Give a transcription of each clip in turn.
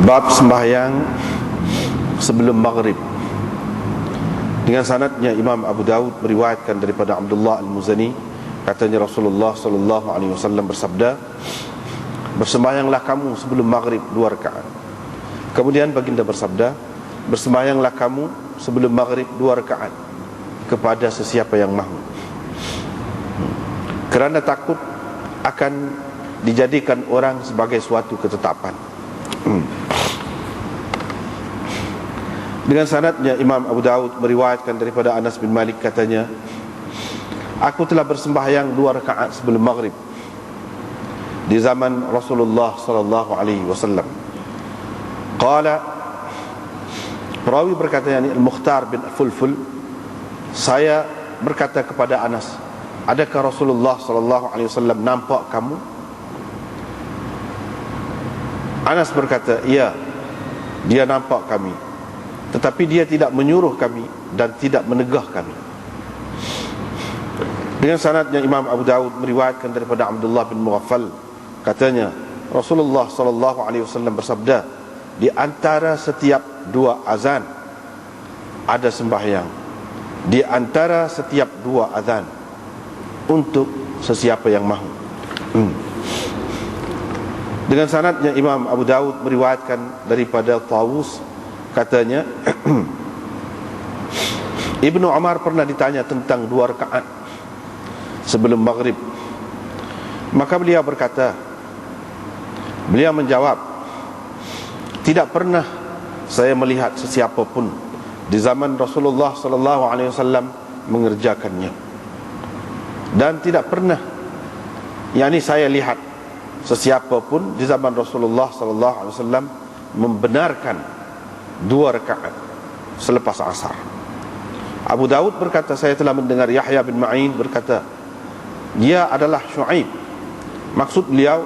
Bab sembahyang sebelum maghrib. Dengan sanadnya Imam Abu Dawud meriwayatkan daripada Abdullah Al-Muzani Katanya Rasulullah sallallahu alaihi wasallam bersabda Bersembahyanglah kamu sebelum maghrib dua rakaat. Kemudian baginda bersabda Bersembahyanglah kamu sebelum maghrib dua rakaat Kepada sesiapa yang mahu. Kerana takut akan dijadikan orang sebagai suatu ketetapan Dengan sanadnya Imam Abu Daud meriwayatkan daripada Anas bin Malik katanya Aku telah bersembahyang dua rakaat sebelum maghrib Di zaman Rasulullah sallallahu alaihi wasallam Qala Perawi berkata yani Al-Mukhtar bin Fulful Saya berkata kepada Anas Adakah Rasulullah sallallahu alaihi wasallam nampak kamu? Anas berkata, "Ya. Dia nampak kami." Tetapi dia tidak menyuruh kami Dan tidak menegah kami. Dengan sanadnya Imam Abu Dawud meriwayatkan daripada Abdullah bin Mughaffal Katanya Rasulullah SAW bersabda Di antara setiap dua azan Ada sembahyang. Di antara setiap dua azan Untuk sesiapa yang mahu. Hmm. Dengan sanadnya Imam Abu Dawud meriwayatkan daripada Tawus katanya Ibnu Umar pernah ditanya tentang dua rakaat sebelum maghrib. Maka beliau berkata beliau menjawab tidak pernah saya melihat sesiapa pun di zaman Rasulullah sallallahu alaihi wasallam mengerjakannya. Dan tidak pernah yakni saya lihat sesiapa pun di zaman Rasulullah sallallahu alaihi wasallam membenarkan dua rakaat selepas asar. Abu Daud berkata saya telah mendengar Yahya bin Ma'in berkata dia adalah Syuaib. Maksud beliau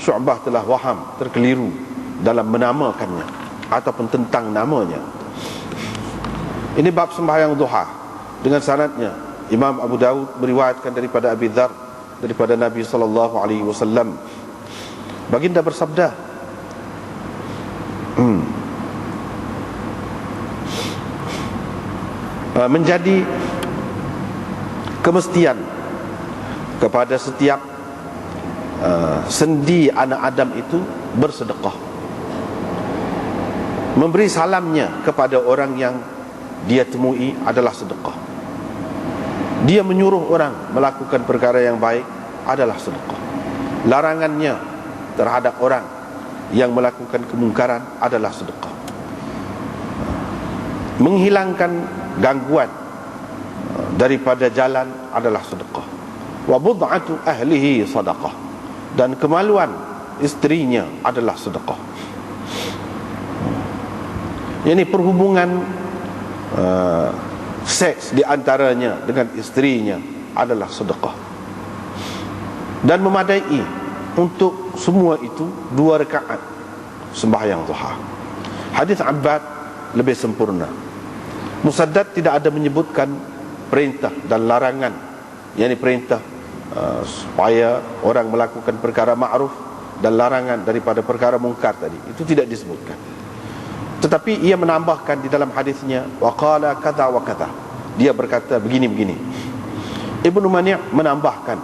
Syu'bah telah waham terkeliru dalam menamakannya ataupun tentang namanya. Ini bab sembahyang duha dengan sanadnya Imam Abu Daud meriwayatkan daripada Abi Dzar daripada Nabi sallallahu alaihi wasallam baginda bersabda hmm, menjadi kemestian kepada setiap uh, sendi anak Adam itu bersedekah. Memberi salamnya kepada orang yang dia temui adalah sedekah. Dia menyuruh orang melakukan perkara yang baik adalah sedekah. Larangannya terhadap orang yang melakukan kemungkaran adalah sedekah. Menghilangkan gangguan uh, daripada jalan adalah sedekah. Wa bud'atu ahlihi sedekah dan kemaluan istrinya adalah sedekah. Ini perhubungan uh, seks di antaranya dengan istrinya adalah sedekah. Dan memadai untuk semua itu dua rakaat sembahyang duha. Hadis Abbad lebih sempurna Musaddad tidak ada menyebutkan perintah dan larangan. Yakni perintah uh, supaya orang melakukan perkara ma'ruf dan larangan daripada perkara mungkar tadi. Itu tidak disebutkan. Tetapi ia menambahkan di dalam hadisnya waqala kata wa kata dia berkata begini begini Ibnu Mani' menambahkan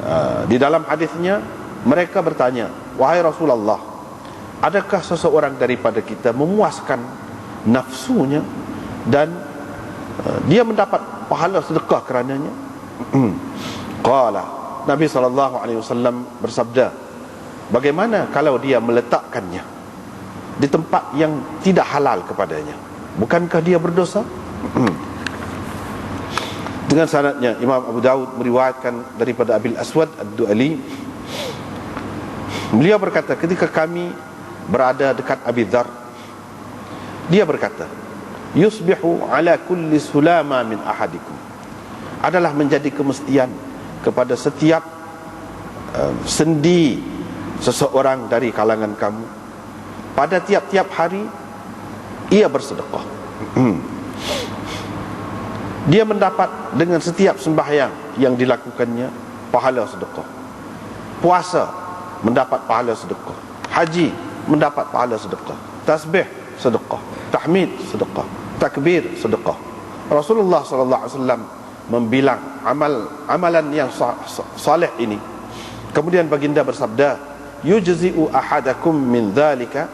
uh, di dalam hadisnya mereka bertanya wahai Rasulullah adakah seseorang daripada kita memuaskan nafsunya dan uh, dia mendapat pahala sedekah kerananya. Qala nabi sallallahu alaihi wasallam bersabda bagaimana kalau dia meletakkannya di tempat yang tidak halal kepadanya? Bukankah dia berdosa? Dengan sanadnya Imam Abu Daud meriwayatkan daripada Abil Aswad Ad-Du'ali beliau berkata ketika kami berada dekat Abi Dhar dia berkata yusbihu ala kulli sulama min ahadikum. Adalah menjadi kemestian kepada setiap uh, sendi seseorang dari kalangan kamu. Pada tiap-tiap hari ia bersedekah. Hmm. dia mendapat dengan setiap sembahyang yang dilakukannya pahala sedekah. Puasa mendapat pahala sedekah. Haji mendapat pahala sedekah. Tasbih sedekah. Tahmid sedekah takbir sedekah. Rasulullah sallallahu alaihi wasallam membilang amal amalan yang saleh ini. Kemudian baginda bersabda yujzi'u ahadakum min dzalika.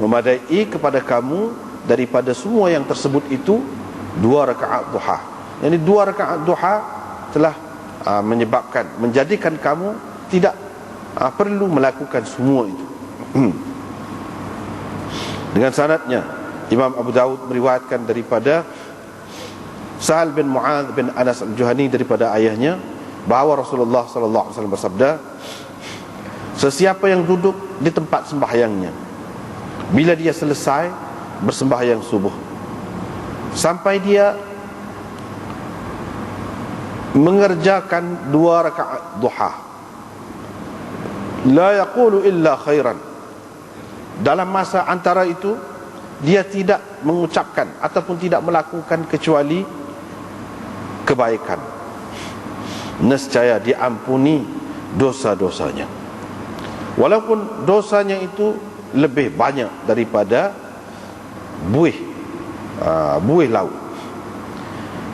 Memadai kepada kamu daripada semua yang tersebut itu dua rakaat duha. Yani dua rakaat duha telah uh, menyebabkan menjadikan kamu tidak uh, perlu melakukan semua itu. Hmm. dengan sanadnya Imam Abu Daud meriwayatkan daripada Sahal bin Mu'adh bin Anas al-Juhani daripada ayahnya bahawa Rasulullah sallallahu alaihi wasallam bersabda Sesiapa yang duduk di tempat sembahyangnya Bila dia selesai bersembahyang subuh. Sampai dia Mengerjakan dua rakaat duha. La yaqulu illa khairan. Dalam masa antara itu Dia tidak mengucapkan Ataupun tidak melakukan kecuali Kebaikan Nescaya diampuni dosa-dosanya Walaupun dosanya itu lebih banyak daripada buih uh, buih laut.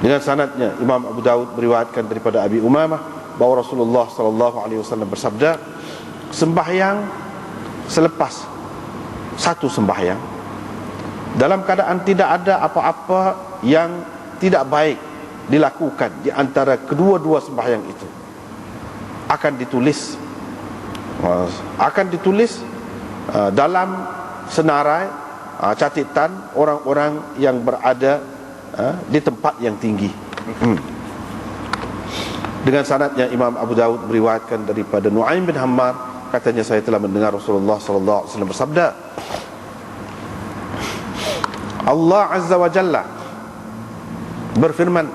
Dengan sanadnya Imam Abu Daud meriwayatkan daripada Abi Umamah bahawa Rasulullah sallallahu alaihi wasallam bersabda sembahyang selepas satu sembahyang dalam keadaan tidak ada apa-apa yang tidak baik dilakukan di antara kedua-dua sembahyang itu akan ditulis akan ditulis uh, dalam senarai uh, catatan orang-orang yang berada uh, di tempat yang tinggi. Hmm. Dengan sanadnya Imam Abu Dawud meriwayatkan daripada Nuaim bin Hammar katanya saya telah mendengar Rasulullah sallallahu alaihi wasallam bersabda Allah Azza wa Jalla berfirman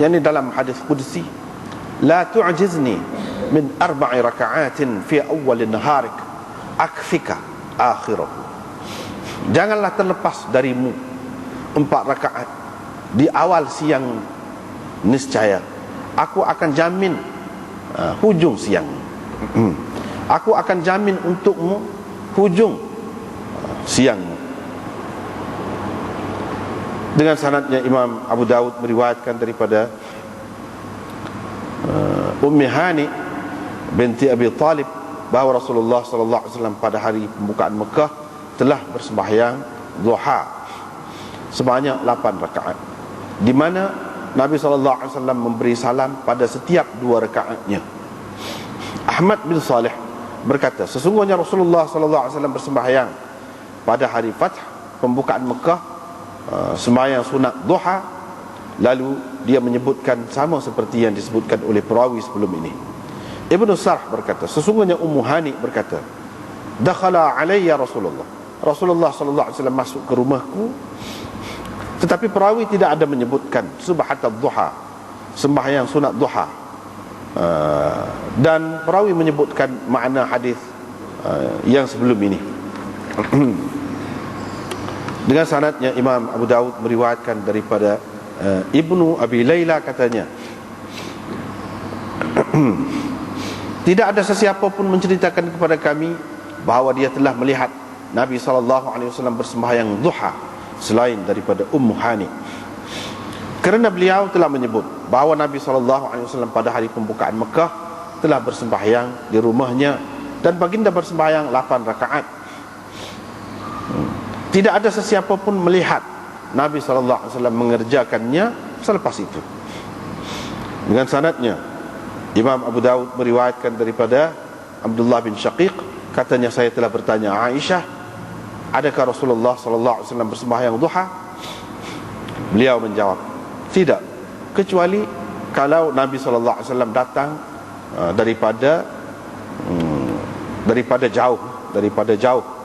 yakni dalam hadis qudsi la tu'jizni min arba'i raka'atin fi awwal naharik akfika akhirahu. Janganlah terlepas darimu empat rakaat di awal siang niscaya. Aku akan jamin uh, hujung siang. Hmm. aku akan jamin untukmu hujung uh, siangmu dengan sanadnya Imam Abu Daud meriwayatkan daripada uh, Ummi Hani binti Abi Talib bahawa Rasulullah sallallahu alaihi wasallam pada hari pembukaan Mekah telah bersembahyang duha. Sebanyak 8 rakaat. Di mana Nabi sallallahu alaihi wasallam memberi salam pada setiap dua rakaatnya. Ahmad bin Saleh berkata sesungguhnya Rasulullah sallallahu alaihi wasallam bersembahyang pada hari Fath pembukaan Mekah uh, sembahyang sunat duha lalu dia menyebutkan sama seperti yang disebutkan oleh perawi sebelum ini Ibnu Sarh berkata, sesungguhnya Ummu Hani berkata, "Dakhala alayya Rasulullah." Rasulullah sallallahu alaihi wasallam masuk ke rumahku. Tetapi perawi tidak ada menyebutkan subhat duha sembahyang sunat duha. Uh, dan perawi menyebutkan makna hadis uh, yang sebelum ini. Dengan sanadnya Imam Abu Daud meriwayatkan daripada uh, Ibnu Abi Layla katanya Tidak ada sesiapa pun menceritakan kepada kami bahawa dia telah melihat Nabi SAW bersembahyang duha selain daripada Ummu Hani. Kerana beliau telah menyebut bahawa Nabi SAW pada hari pembukaan Mekah telah bersembahyang di rumahnya dan baginda bersembahyang 8 rakaat. Tidak ada sesiapa pun melihat Nabi SAW mengerjakannya selepas itu. Dengan sanatnya Imam Abu Dawud meriwayatkan daripada Abdullah bin Syaqiq katanya saya telah bertanya Aisyah adakah Rasulullah wasallam bersembahyang duha beliau menjawab tidak kecuali kalau Nabi wasallam datang uh, daripada um, daripada jauh daripada jauh uh,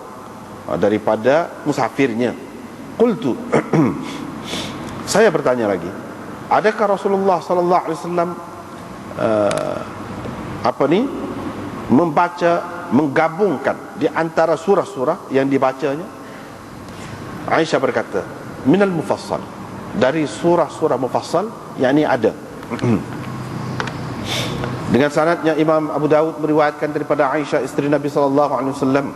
daripada musafirnya. Qultu. Saya bertanya lagi. Adakah Rasulullah sallallahu alaihi wasallam uh, apa ni membaca menggabungkan di antara surah-surah yang dibacanya? Aisyah berkata minal mufassal. Dari surah-surah mufassal yang ini ada. Dengan sanadnya Imam Abu Dawud meriwayatkan daripada Aisyah isteri Nabi sallallahu alaihi wasallam